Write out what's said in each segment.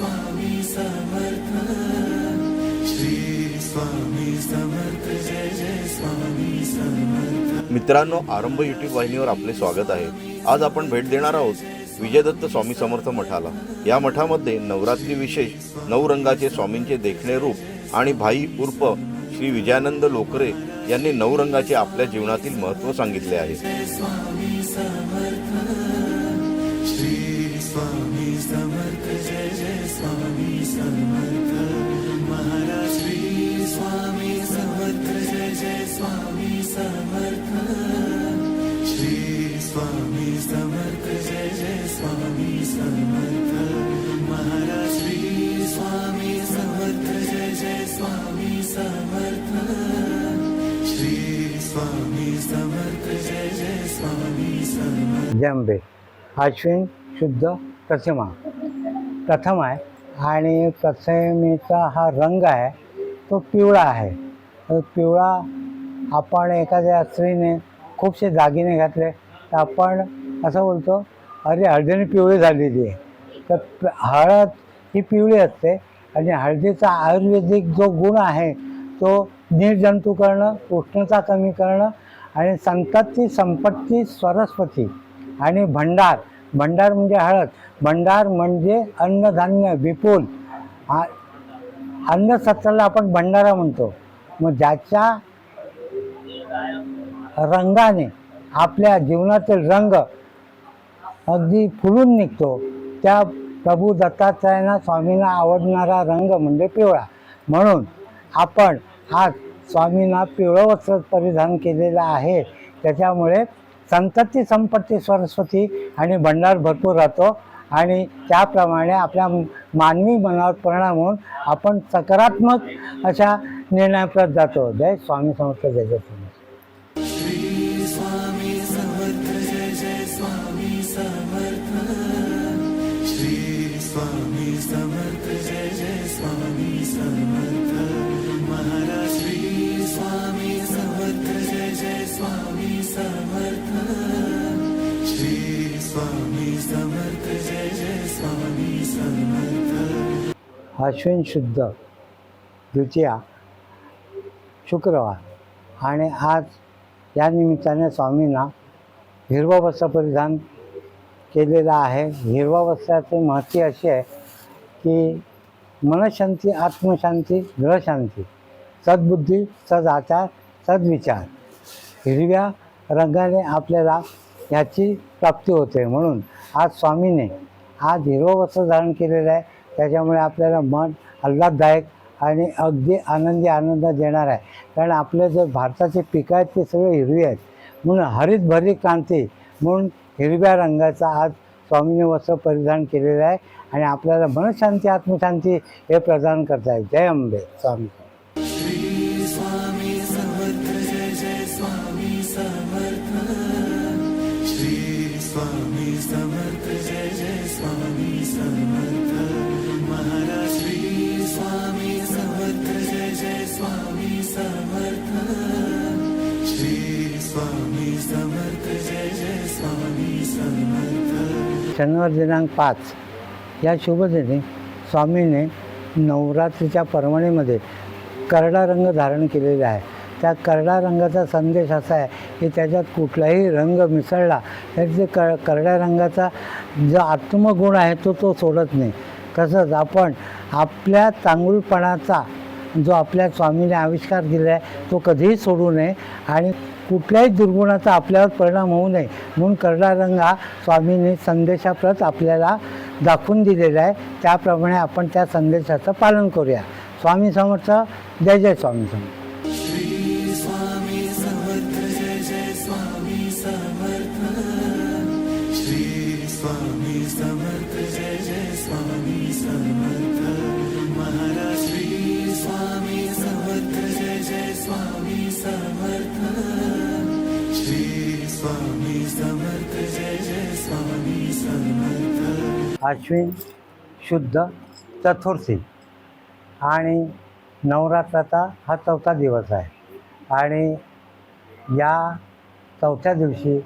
स्वामी समर्थ। श्री स्वामी समर्थ जय जय स्वामी समर्थ। मित्रांनो आरंभ यूट्यूब वाहिनीवर आपले स्वागत आहे. आज आपण भेट देणार आहोत विजयदत्त स्वामी समर्थ मठाला. या मठामध्ये नवरात्री विशेष नऊ रंगाचे स्वामींचे देखणे रूप आणि भाई उर्फ श्री विजयानंद लोकरे यांनी नऊ रंगाचे आपल्या जीवनातील महत्त्व सांगितले आहे. स्वामी समर्थ समर्थ महाराज श्री स्वामी समर्थ जय जय स्वामी समर्थ श्री स्वामी समर्थ जय जय स्वामी समर्थ महाराज श्री स्वामी समर्थ जय जय स्वामी समर्थ श्री स्वामी समर्थ जय जय स्वामी समर्थ जंबे अश्विन शुद्ध प्रतिमा प्रथम आहे आणि प्रतिमेचा हा रंग आहे तो पिवळा आहे. तर पिवळा आपण एखाद्या स्त्रीने खूपसे दागिने घातले तर आपण असं बोलतो अरे हळदीने पिवळी झालेली आहे. तर हळद ही पिवळी असते आणि हळदीचा आयुर्वेदिक जो गुण आहे तो निर्जंतू करणं उष्णता कमी करणं आणि संतती संपत्ती सरस्वती आणि भंडार भंडार म्हणजे हळद. भंडार म्हणजे अन्नधान्य विपुल. आ- अन्नसत्राला आपण भंडारा म्हणतो. मग ज्याच्या रंगाने आपल्या जीवनातील रंग अगदी फुलून निघतो त्या प्रभू दत्तात्रयांना स्वामींना आवडणारा रंग म्हणजे पिवळा. म्हणून आपण आज स्वामींना पिवळं वस्त्र परिधान केलेलं आहे. त्याच्यामुळे संतती संपत्ती सरस्वती आणि भंडार भरपूर राहतो. आणि त्याप्रमाणे आपल्या मानवी मनावर परिणाम होऊन आपण सकारात्मक अशा निर्णयाप्रत जातो. जय स्वामी समर्थ जय जय अश्विन शुद्ध द्वितीया शुक्रवार. आणि आज या निमित्ताने स्वामींना हिरवा वस्त्र परिधान केलेला आहे. हिरवा वस्त्राचे महत्त्व अशी आहे की मनशांती आत्मशांती ग्रहशांती सद्बुद्धी सदाचार सद्विचार. हिरव्या रंगाने आपल्याला ह्याची प्राप्ती होते. म्हणून आज स्वामीने आज हिरवं वस्त्र धारण केलेलं आहे. त्याच्यामुळे आपल्याला मन आल्हाददायक आणि अगदी आनंदी आनंद देणार आहे. कारण आपले जे भारताचे पिकं आहेत ते सगळे हिरवी आहेत. म्हणून हरित भरी क्रांती म्हणून हिरव्या रंगाचा आज स्वामीने वस्त्र परिधान केलेलं आहे आणि आपल्याला मनशांती आत्मशांती हे प्रदान करतायत. जय अंबे स्वामी. शनिवार दिनांक पाच या शुभदिनी स्वामीने नवरात्रीच्या पर्वणीमध्ये करडा रंग धारण केलेला आहे. त्या करडा रंगाचा संदेश असा आहे की त्याच्यात कुठलाही रंग मिसळला तरी ते क करड्या रंगाचा जो आत्मगुण आहे तो तो सोडत नाही. तसंच आपण आपल्या चांगुलपणाचा जो आपल्या स्वामीने आविष्कार दिला आहे तो कधीही सोडू नये आणि कुठल्याही दुर्गुणाचा आपल्यावर परिणाम होऊ नये म्हणून करडा रंग हा स्वामीने संदेशाप्रत आपल्याला दाखवून दिलेला आहे. त्याप्रमाणे आपण त्या संदेशाचं पालन करूया. स्वामी समर्थ जय जय स्वामी समर्थ. आश्विन शुद्ध चतुर्थी आणि नवरात्राचा हा चौथा दिवस आहे. आणि या चौथ्या दिवशी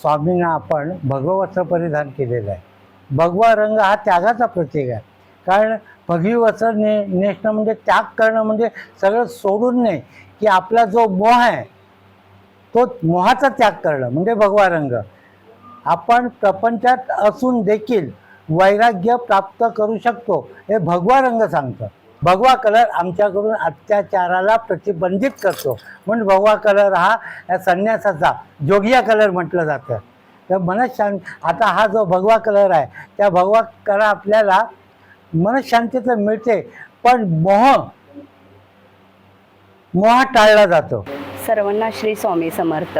स्वामींना आपण भगववस्त्र परिधान केलेलं आहे. भगवा रंग हा त्यागाचा प्रतीक आहे. कारण भगवी वस्त्र ने नेसणं म्हणजे त्याग करणं म्हणजे सगळं सोडून नाही की आपला जो मोह आहे तो मोहाचा त्याग करणं म्हणजे भगवा रंग. आपण प्रपंचात असून देखील वैराग्य प्राप्त करू शकतो हे भगवा रंग सांगतं. भगवा कलर आमच्याकडून अत्याचाराला प्रतिबंधित करतो. म्हणून भगवा कलर हा या संन्यासाचा जोगिया कलर म्हटलं जातं. तर मनशांत आता हा जो भगवा कलर आहे त्या भगवा कलर आपल्याला मनशांती तर मिळते पण मोह मोह टाळला जातो. सर्वांना श्री स्वामी समर्थ.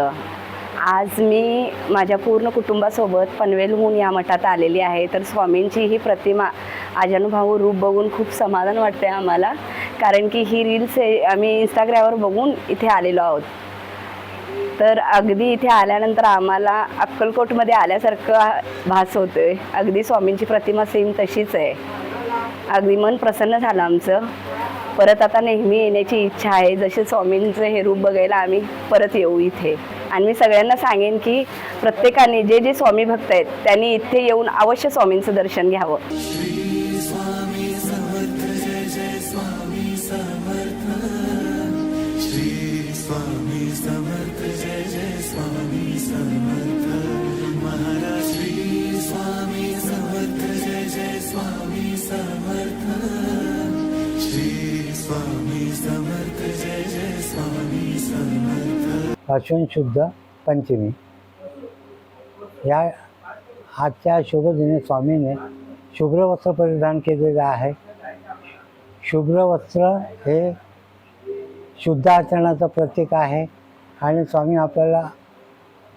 आज मी माझ्या पूर्ण कुटुंबासोबत पनवेलहून या मठात आलेली आहे. तर स्वामींची ही प्रतिमा आजानुभाऊ रूप बघून खूप समाधान वाटते आम्हाला. कारण की ही रील्स आम्ही इंस्टाग्रामवर बघून इथे आलेलो आहोत. तर अगदी इथे आल्यानंतर आम्हाला अक्कलकोटमध्ये आल्यासारखं भास होतोय. अगदी स्वामींची प्रतिमा सेम तशीच आहे. अगदी मन प्रसन्न झालं आमचं. परत आता नेहमी येण्याची इच्छा आहे. जसे स्वामींचं हे रूप बघायला आम्ही परत येऊ इथे. आणि मी सगळ्यांना सांगेन की प्रत्येकाने जे जे स्वामी भक्त आहेत त्यांनी इथे येऊन अवश्य स्वामींचं दर्शन घ्यावं. स्वामी अश्विन शुद्ध पंचमी. या आजच्या शुभदिनी स्वामीने शुभ्र वस्त्र परिधान केलेलं आहे. शुभ्र वस्त्र हे शुद्ध आचरणाचं प्रतीक आहे आणि स्वामी आपल्याला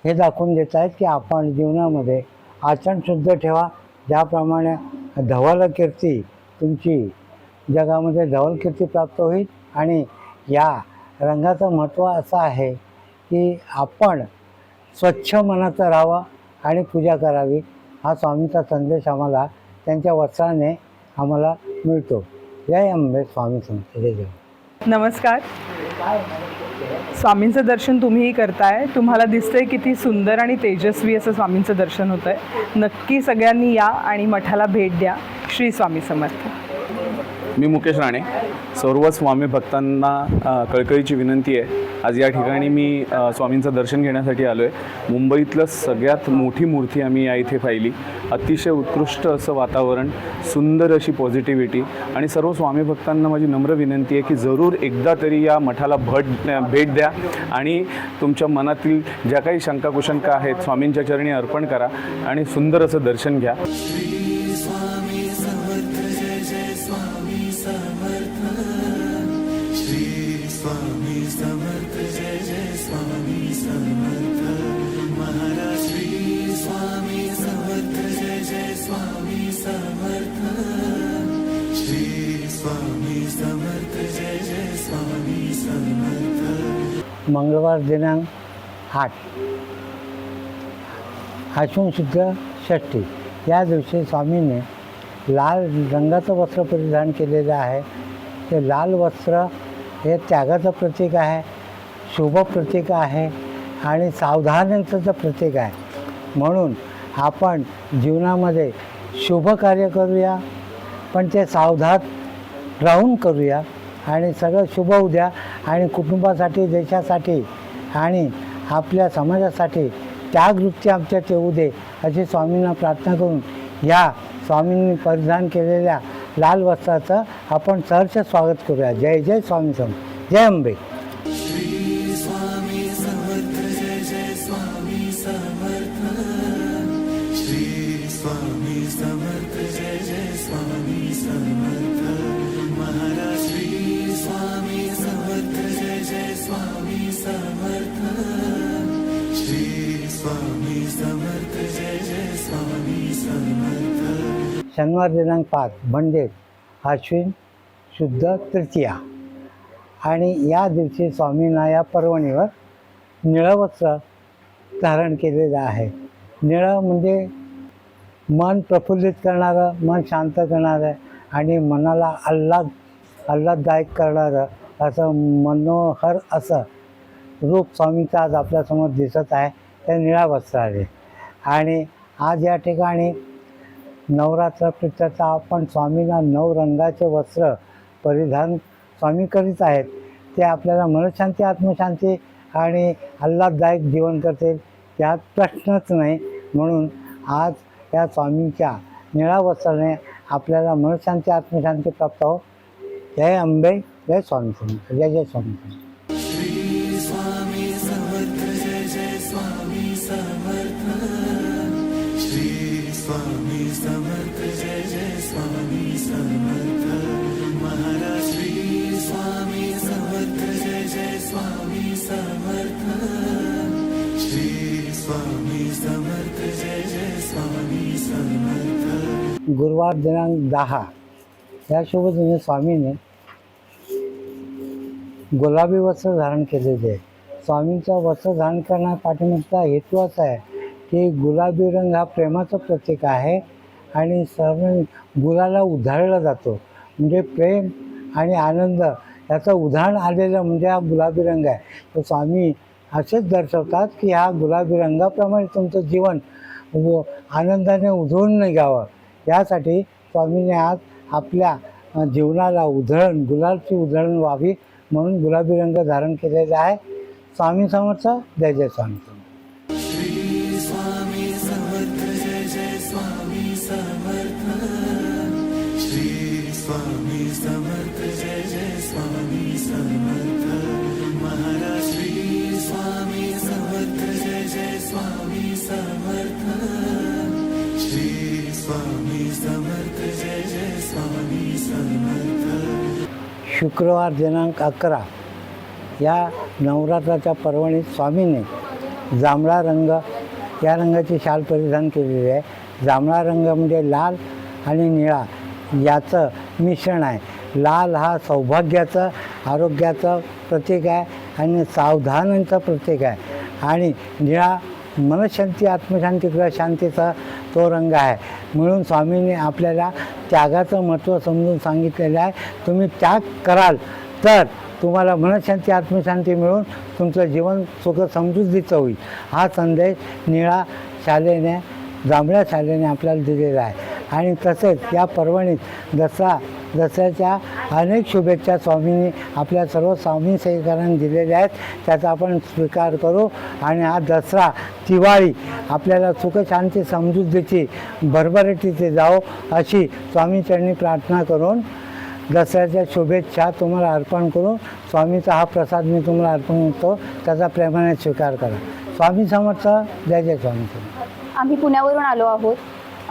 हे दाखवून देत आहेत की आपण जीवनामध्ये आचरण शुद्ध ठेवा. ज्याप्रमाणे धवल कीर्ती तुमची जगामध्ये धवल कीर्ती प्राप्त होईल आणि या रंगाचं महत्त्व असं आहे की आपण स्वच्छ मनाचं राहावं आणि पूजा करावी हा स्वामीचा संदेश आम्हाला त्यांच्या वस्त्राने आम्हाला मिळतो. जय अंबे स्वामी संत. जय जय. नमस्कार. स्वामींचं दर्शन तुम्हीही करताय. तुम्हाला दिसतंय किती सुंदर आणि तेजस्वी असं स्वामींचं दर्शन होतं आहे नक्की सगळ्यांनी या आणि मठाला भेट द्या. श्री स्वामी समर्थ. मी मुकेश राणे. सर्व स्वामी भक्तांना कळकळीची विनंती आहे. आज या ठिकाणी मी स्वामींचं दर्शन घेण्यासाठी आलो आहे मुंबईतलं सगळ्यात मोठी मूर्ती आम्ही या इथे पाहिली. अतिशय उत्कृष्ट असं वातावरण सुंदर अशी पॉझिटिव्हिटी आणि सर्व स्वामी भक्तांना माझी नम्र विनंती आहे की जरूर एकदा तरी या मठाला भट भेट द्या. आणि तुमच्या मनातील ज्या काही शंकाकुशंका आहेत स्वामींच्या चरणी अर्पण करा आणि सुंदर असं दर्शन घ्या. मंगळवार दिनांक आठ. आश्विन शुद्ध षष्ठी. या दिवशी स्वामीने लाल रंगाचं वस्त्र परिधान केलेलं आहे. ते लाल वस्त्र हे त्यागाचं प्रतीक आहे शुभ प्रतीक आहे आणि सावधानतेचं प्रतीक आहे. म्हणून आपण जीवनामध्ये शुभ कार्य करूया पण ते सावधान राहून करूया आणि सगळं शुभ उद्या आणि कुटुंबासाठी देशासाठी आणि आपल्या समाजासाठी त्यागवृत्ती आमच्यात येऊ दे अशी स्वामींना प्रार्थना करून या स्वामींनी परिधान केलेल्या लाल वस्त्राचं आपण सहर्ष स्वागत करूया. जय जय स्वामी सम जय अंबे. स्वामी समर्थ जय जय स्वामी समर्थ. शनिवार दिनांक पाच म्हणजे अश्विन शुद्ध तृतीया. आणि या दिवशी स्वामींना या पर्वणीवर निळं वस्त्र धारण केलेलं आहे. निळं म्हणजे मन प्रफुल्लित करणारं मन शांत करणारं आणि मनाला आल्हाद आल्हाददायक करणारं असं मनोहर असं रूप स्वामीचं आज आपल्यासमोर दिसत आहे. त्या निळ्या वस्त्राने आणि आज या ठिकाणी नवरात्र प्रित्यर्थ आपण स्वामींना नऊ रंगाचे वस्त्र परिधान स्वामी करीत आहेत. ते आपल्याला मनशांती आत्मशांती आणि आल्हाददायक जीवन करतील यात प्रश्नच नाही. म्हणून आज या स्वामींच्या निळा वस्त्राने आपल्याला मनशांती आत्मशांती प्राप्त हो. जय अंबे जय स्वामी जय जय स्वामी गुरुवार दिनांक दहा. या शुभदिनी स्वामीने गुलाबी वस्त्र धारण केलेले. आहे स्वामींचा वस्त्र धारण करण्या पाठीमागचा हेतू असा आहे की गुलाबी रंग हा प्रेमाचं प्रतीक आहे आणि सर्व गुलाला उधळला जातो. म्हणजे प्रेम आणि आनंद याचं उदाहरण आलेलं म्हणजे हा गुलाबी रंग आहे. तर स्वामी असेच दर्शवतात की हा गुलाबी रंगाप्रमाणे तुमचं जीवन व आनंदाने उधळून निघावं. यासाठी स्वामीने आज आपल्या जीवनाला उधळण गुलाबची उधळण व्हावी म्हणून गुलाबी रंग धारण केलेला आहे. स्वामी समर्थ जय जय स्वामी. स्वामी समर्थ जय जय स्वामी समर्थ शुक्रवार दिनांक अकरा या नवरात्राच्या पर्वणीत स्वामीने जांभळा रंग या रंगाची शाल परिधान केलेली आहे. जांभळा रंग म्हणजे लाल आणि निळा याचं मिश्रण आहे. लाल हा सौभाग्याचं आरोग्याचं प्रतीक आहे आणि सावधानांचं प्रतीक आहे. आणि निळा मनशांती आत्मशांती किंवा शांतीचा तो रंग आहे. म्हणून स्वामींनी आपल्याला त्यागाचं महत्त्व समजून सांगितलेलं आहे. तुम्ही त्याग कराल तर तुम्हाला मनशांती आत्मशांती मिळून तुमचं जीवन सुख समृद्धीचं होईल. हा संदेश निळा शालेने जांभळ्या शालेने आपल्याला दिलेला आहे. आणि तसेच या पर्वणीत जसा दसऱ्याच्या अनेक शुभेच्छा स्वामींनी आपल्या सर्व स्वामी सेविकांना दिलेल्या आहेत. त्याचा आपण स्वीकार करू. आणि हा दसरा दिवाळी आपल्याला सुखशांती समृद्धीची भरभराटीचे जाओ अशी स्वामीचरणी प्रार्थना करून दसऱ्याच्या शुभेच्छा तुम्हाला अर्पण करू. स्वामीचा हा प्रसाद मी तुम्हाला अर्पण करतो. त्याचा प्रेमाने स्वीकार करा. स्वामी समर्थ जय जय स्वामी समर्थ. आम्ही पुण्यावरून आलो आहोत.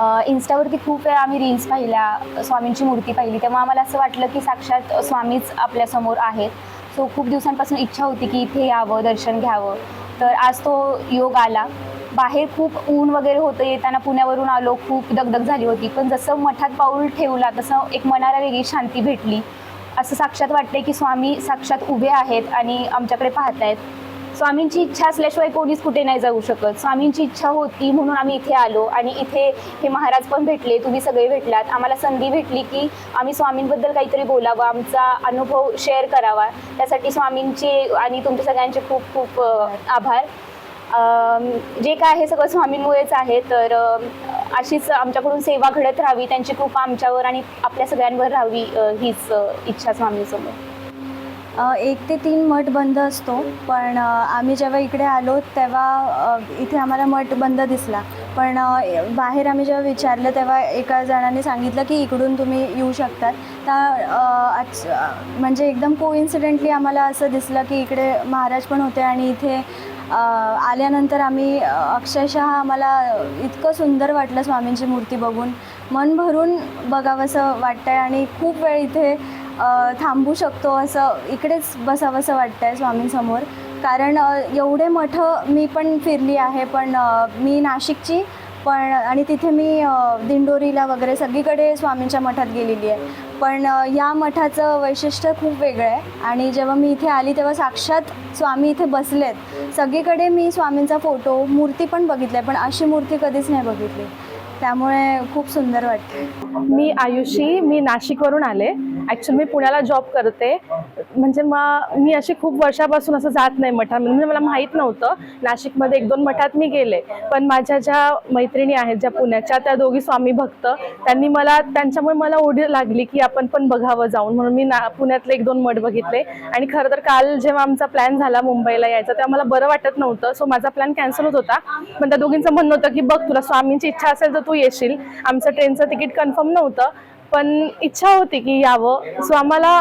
इन्स्टावरती खूप वेळा आम्ही रील्स पाहिल्या स्वामींची मूर्ती पाहिली. तेव्हा आम्हाला असं वाटलं की साक्षात स्वामीच आपल्यासमोर आहेत. सो खूप दिवसांपासून इच्छा होती की इथे यावं दर्शन घ्यावं. तर आज तो योग आला. बाहेर खूप ऊन वगैरे होतं. येताना पुण्यावरून आलो खूप दगदग झाली होती. पण जसं मठात पाऊल ठेवला तसं एक मनाला वेगळी शांती भेटली. असं साक्षात वाटतंय की स्वामी साक्षात उभे आहेत आणि आमच्याकडे पाहत आहेत स्वामींची इच्छा असल्याशिवाय कोणीच कुठे नाही जाऊ शकत. स्वामींची इच्छा होती म्हणून आम्ही इथे आलो आणि इथे हे महाराज पण भेटले तुम्ही सगळे भेटलात. आम्हाला संधी भेटली की आम्ही स्वामींबद्दल काहीतरी बोलावं आमचा अनुभव शेअर करावा. त्यासाठी स्वामींचे आणि तुमच्या सगळ्यांचे खूप खूप आभार. जे काय आहे सगळं स्वामींमुळेच आहे तर अशीच आमच्याकडून सेवा घडत राहावी त्यांची कृपा आमच्यावर आणि आपल्या सगळ्यांवर राहावी हीच इच्छा स्वामींसमोर. एक ते तीन मठ बंद असतो पण आम्ही जेव्हा इकडे आलो तेव्हा इथे आम्हाला मठ बंद दिसला. पण बाहेर आम्ही जेव्हा विचारलं तेव्हा एका जणांनी सांगितलं की इकडून तुम्ही येऊ शकतात. तर आज म्हणजे एकदम कोइन्सिडेंटली आम्हाला असं दिसलं की इकडे महाराज पण होते आणि इथे आल्यानंतर आम्ही अक्षरशः आम्हाला इतकं सुंदर वाटलं स्वामींची मूर्ती बघून. मन भरून बघावंसं वाटतं आहे आणि खूप वेळ इथे थांबू शकतो असं इकडेच बसावंसं वाटतं आहे स्वामींसमोर. कारण एवढे मठं मी पण फिरली आहे पण मी नाशिकची पण आणि तिथे मी दिंडोरीला वगैरे सगळीकडे स्वामींच्या मठात गेलेली आहे. पण या मठाचं वैशिष्ट्य खूप वेगळं आहे. आणि जेव्हा मी इथे आली तेव्हा साक्षात स्वामी इथे बसलेत. सगळीकडे मी स्वामींचा फोटो मूर्ती पण बघितली आहे पण अशी मूर्ती कधीच नाही बघितली. त्यामुळे खूप सुंदर वाटते. मी आयुषी मी नाशिकवरून आले. ॲक्च्युली मी पुण्याला जॉब करते. म्हणजे मग मी अशी खूप वर्षापासून असं जात नाही मठामध्ये म्हणजे मला माहीत नव्हतं. नाशिकमध्ये एक दोन मठात मी गेले. पण माझ्या ज्या मैत्रिणी आहेत ज्या पुण्याच्या त्या दोघी स्वामी भक्त त्यांनी मला त्यांच्यामुळे मला ओढी लागली की आपण पण बघावं जाऊन. म्हणून मी ना पुण्यातले एक दोन मठ बघितले. आणि खरं तर काल जेव्हा आमचा प्लॅन झाला मुंबईला यायचा तेव्हा मला बरं वाटत नव्हतं. सो माझा प्लॅन कॅन्सल होत होता. पण त्या दोघींचं म्हणणं होतं की बघ तुला स्वामींची इच्छा असेल तर तू येशील. आमचं ट्रेनचं तिकीट कन्फर्म नव्हतं पण इच्छा होती की यावं. सो आम्हाला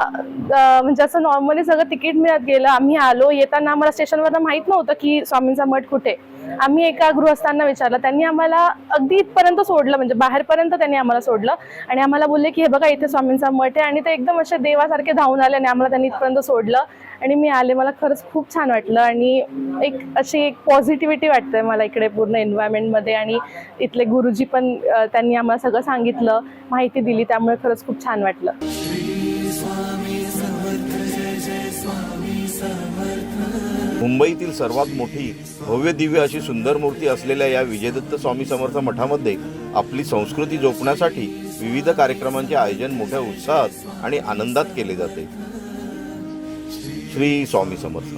म्हणजे असं नॉर्मली सगळं तिकीट मिळत गेलं. आम्ही आलो येताना आम्हाला स्टेशनवर माहीत नव्हतं की स्वामींचा मठ कुठे. आम्ही एका गृहस्थांना विचारलं. त्यांनी आम्हाला अगदी इथपर्यंत सोडलं म्हणजे बाहेरपर्यंत त्यांनी आम्हाला सोडलं. आणि आम्हाला बोलले की हे बघा इथे स्वामींचा मठ आहे. आणि ते एकदम असे देवासारखे धावून आले आणि आम्हाला त्यांनी इथपर्यंत सोडलं. आणि मी आले. मला खरंच खूप छान वाटलं. आणि एक अशी एक पॉझिटिव्हिटी वाटते मला इकडे पूर्ण एन्व्हायरमेंटमध्ये आणि इथले गुरुजी पण त्यांनी आम्हाला सगळं सांगितलं माहिती दिली. त्यामुळे खरंच खूप छान वाटलं. मुंबईतील सर्वात मोठी भव्य दिव्य अशी सुंदर मूर्ती असलेल्या या विजयदत्त स्वामी समर्थ मठामध्ये आपली संस्कृती जोपण्यासाठी विविध कार्यक्रमांचे आयोजन मोठ्या उत्साहात आणि आनंदात केले जाते. श्री स्वामी समर्थ.